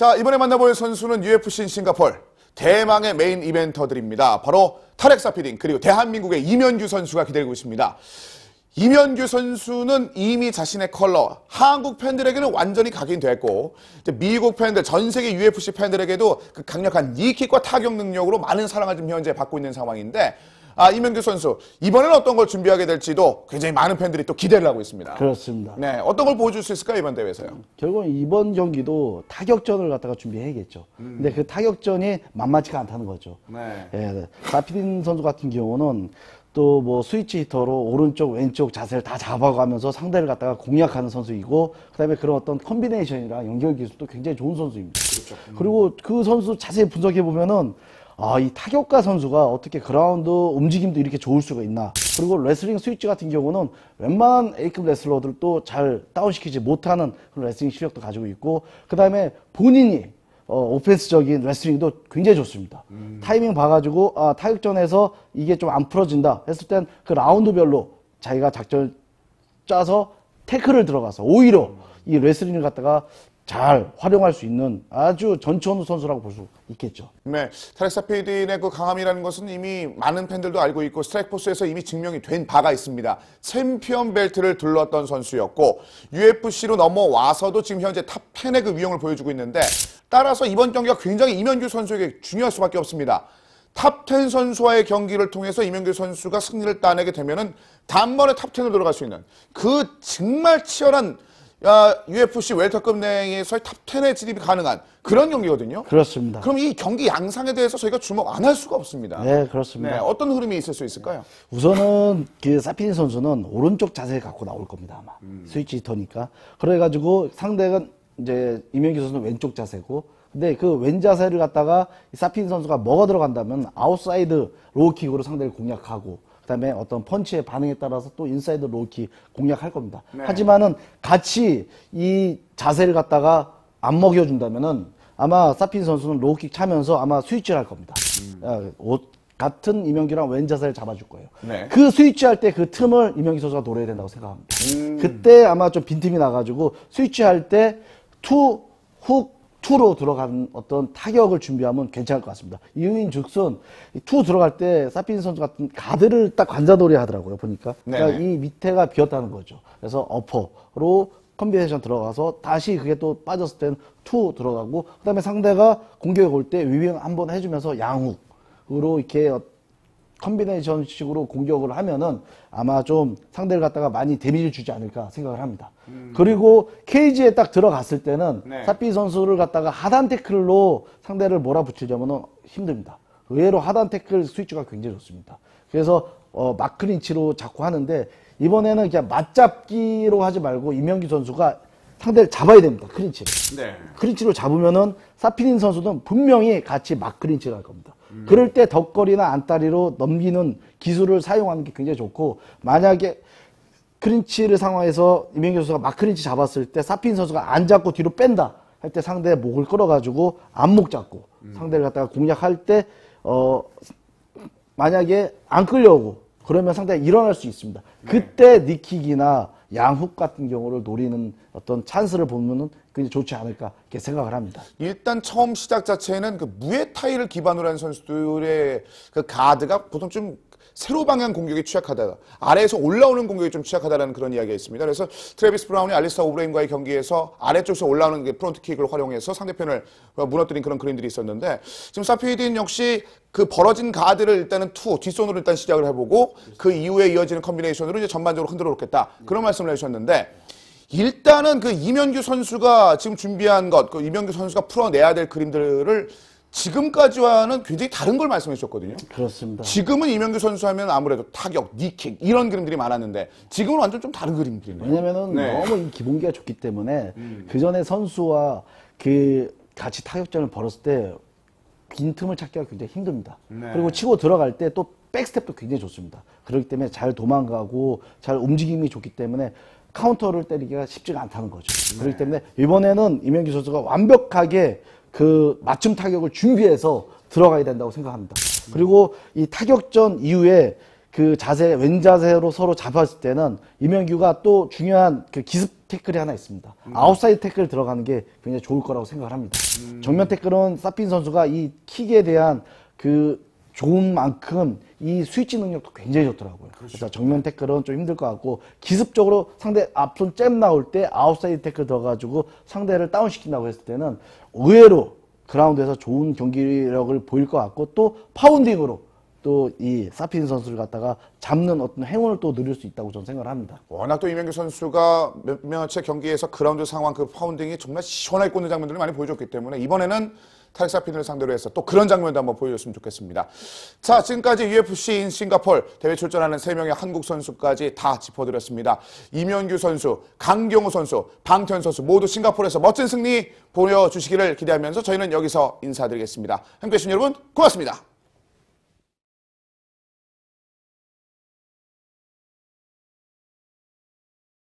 자, 이번에 만나볼 선수는 UFC 싱가폴 대망의 메인 이벤터들입니다. 바로 타렉 사피딩 그리고 대한민국의 이면규 선수가 기다리고 있습니다. 이면규 선수는 이미 자신의 컬러 한국 팬들에게는 완전히 각인됐고 미국 팬들 전 세계 UFC 팬들에게도 그 강력한 니킥과 타격 능력으로 많은 사랑을 지금 현재 받고 있는 상황인데 아, 이명규 선수 이번에는 어떤 걸 준비하게 될지도 굉장히 많은 팬들이 또 기대를 하고 있습니다. 그렇습니다. 네, 어떤 걸 보여줄 수 있을까요 이번 대회에서요? 결국은 이번 경기도 타격전을 갖다가 준비해야겠죠. 근데 그 타격전이 만만치가 않다는 거죠. 네. 예, 네. 사피딘 선수 같은 경우는 또뭐 스위치 히터로 오른쪽 왼쪽 자세를 다 잡아가면서 상대를 갖다가 공략하는 선수이고 그다음에 그런 어떤 컨비네이션이랑 연결 기술도 굉장히 좋은 선수입니다. 그리고 그 선수 자세히 분석해 보면은 아, 이 타격가 선수가 어떻게 그라운드 움직임도 이렇게 좋을 수가 있나. 그리고 레슬링 스위치 같은 경우는 웬만한 A급 레슬러들도 잘 다운시키지 못하는 그런 레슬링 실력도 가지고 있고, 그 다음에 본인이 어, 오펜스적인 레슬링도 굉장히 좋습니다. 타이밍 봐가지고, 아, 타격전에서 이게 좀 안 풀어진다 했을 땐 그 라운드별로 자기가 작전 짜서 태클을 들어가서 오히려 이 레슬링을 갖다가 잘 활용할 수 있는 아주 전천후 선수라고 볼 수 있겠죠. 네, 타렉사피딘의 그 강함이라는 것은 이미 많은 팬들도 알고 있고 스트라이크포스에서 이미 증명이 된 바가 있습니다. 챔피언 벨트를 둘렀던 선수였고 UFC로 넘어와서도 지금 현재 탑 10의 그 위용을 보여주고 있는데 따라서 이번 경기가 굉장히 이면규 선수에게 중요할 수밖에 없습니다. 탑10 선수와의 경기를 통해서 이명규 선수가 승리를 따내게 되면은 단번에 탑 10으로 들어갈 수 있는 그 정말 치열한 야, UFC 웰터급 내에서의 탑 10에 진입이 가능한 그런 경기거든요. 그렇습니다. 그럼 이 경기 양상에 대해서 저희가 주목 안 할 수가 없습니다. 네, 그렇습니다. 네, 어떤 흐름이 있을 수 있을까요? 우선은 그 사피니 선수는 오른쪽 자세를 갖고 나올 겁니다 아마 스위치 히터니까 그래가지고 상대가 이제 이명기 선수는 왼쪽 자세고 근데 그 왼 자세를 갖다가 이 사피니 선수가 먹어 들어간다면 아웃사이드 로우킥으로 상대를 공략하고 그다음에 어떤 펀치의 반응에 따라서 또 인사이드 로우킥 공략할 겁니다. 하지만은 같이 이 자세를 갖다가 안 먹여준다면은 아마 사피니 선수는 로우킥 차면서 아마 스위치를 할 겁니다. 아, 옷- 같은 이명기랑 왼 자세를 잡아줄 거예요. 네. 그 스위치 할 때 그 틈을 이명기 선수가 노려야 된다고 생각합니다. 그때 아마 좀 빈틈이 나가지고 스위치 할 때 투, 훅, 투로 들어가는 어떤 타격을 준비하면 괜찮을 것 같습니다. 이유인 즉슨 이투 들어갈 때 사피니 선수 같은 가드를 딱 관자놀이 하더라고요. 보니까. 그러니까 네네. 이 밑에가 비었다는 거죠. 그래서 어퍼로 컨비네이션 들어가서 다시 그게 또 빠졌을 땐투 들어가고 그다음에 상대가 공격에 올 때 위빙 한번 해주면서 양훅으로 이렇게 어- 컨비네이션 식으로 공격을 하면은 아마 좀 상대를 갖다가 많이 데미지를 주지 않을까 생각을 합니다. 그리고 케이지에 딱 들어갔을 때는 네. 사피 선수를 갖다가 하단 태클로 상대를 몰아붙이려면은 힘듭니다. 의외로 하단 태클 스위치가 굉장히 좋습니다. 그래서 어, 마크린치로 자꾸 하는데 이번에는 그냥 맞잡기로 하지 말고 이명기 선수가 상대를 잡아야 됩니다. 크린치를. 네. 크린치로 잡으면은 사피닌 선수는 분명히 같이 막 크린치를 할 겁니다. 그럴 때 덕거리나 안다리로 넘기는 기술을 사용하는 게 굉장히 좋고 만약에 크린치를 상황에서 이명규 선수가 막 크린치 잡았을 때 사피닌 선수가 안 잡고 뒤로 뺀다 할 때 상대의 목을 끌어가지고 안목 잡고 상대를 갖다가 공략할 때 어, 만약에 안 끌려오고 그러면 상대가 일어날 수 있습니다. 그때 니킥이나 양훅 같은 경우를 노리는 어떤 찬스를 보면은 굉장히 좋지 않을까 이렇게 생각을 합니다. 일단 처음 시작 자체는 그 무에타이를 기반으로 한 선수들의 그 가드가 보통 좀 세로 방향 공격에 취약하다. 아래에서 올라오는 공격에 좀 취약하다는 그런 이야기가 있습니다. 그래서 트래비스 브라운이 알리스타 오브레인과의 경기에서 아래쪽에서 올라오는 그 프론트 킥을 활용해서 상대편을 무너뜨린 그런 그림들이 있었는데 지금 사피딘 역시 그 벌어진 가드를 일단은 투 뒷손으로 일단 시작을 해보고 그 이후에 이어지는 컨비네이션으로 이제 전반적으로 흔들어 놓겠다 그런 말씀을 해주셨는데 일단은 그 이명규 선수가 지금 준비한 것, 그 이명규 선수가 풀어내야 될 그림들을 지금까지와는 굉장히 다른 걸 말씀해 주셨거든요. 그렇습니다. 지금은 이명규 선수 하면 아무래도 타격, 니킥 이런 그림들이 많았는데 지금은 완전 좀 다른 그림들이네요. 왜냐면은 네. 음. 너무 이 기본기가 좋기 때문에 그 전에 선수와 그 같이 타격전을 벌였을 때 빈틈을 찾기가 굉장히 힘듭니다. 네. 그리고 치고 들어갈 때 또 백스텝도 굉장히 좋습니다. 그렇기 때문에 잘 도망가고 잘 움직임이 좋기 때문에 카운터를 때리기가 쉽지가 않다는 거죠. 네. 그렇기 때문에 이번에는 이명기 선수가 완벽하게 그 맞춤 타격을 준비해서 들어가야 된다고 생각합니다. 그리고 이 타격전 이후에 그 자세 왼 자세로 서로 잡았을 때는 이명규가 또 중요한 그 기습 태클이 하나 있습니다. 아웃사이드 태클 들어가는 게 굉장히 좋을 거라고 생각을 합니다. 정면 태클은 사핀 선수가 이 킥에 대한 그 좋은 만큼 이 스위치 능력도 굉장히 좋더라고요. 그래서 정면 태클은 좀 힘들 것 같고 기습적으로 상대 앞손 잽 나올 때 아웃사이드 태클 들어가지고 상대를 다운시킨다고 했을 때는 의외로 그라운드에서 좋은 경기력을 보일 것 같고 또 파운딩으로 또 이 사핀 선수를 갖다가 잡는 어떤 행운을 또 누릴 수 있다고 저는 생각을 합니다. 워낙 또 이명규 선수가 몇몇 채 경기에서 그라운드 상황 그 파운딩이 정말 시원하게 꽂는 장면들을 많이 보여줬기 때문에 이번에는 타렉사핀을 상대로 해서 또 그런 장면도 한번 보여줬으면 좋겠습니다. 자, 지금까지 UFC 인 싱가폴 대회 출전하는 세명의 한국 선수까지 다 짚어드렸습니다. 이명규 선수, 강경호 선수, 방태현 선수 모두 싱가폴에서 멋진 승리 보여주시기를 기대하면서 저희는 여기서 인사드리겠습니다. 함께해 주신 여러분 고맙습니다.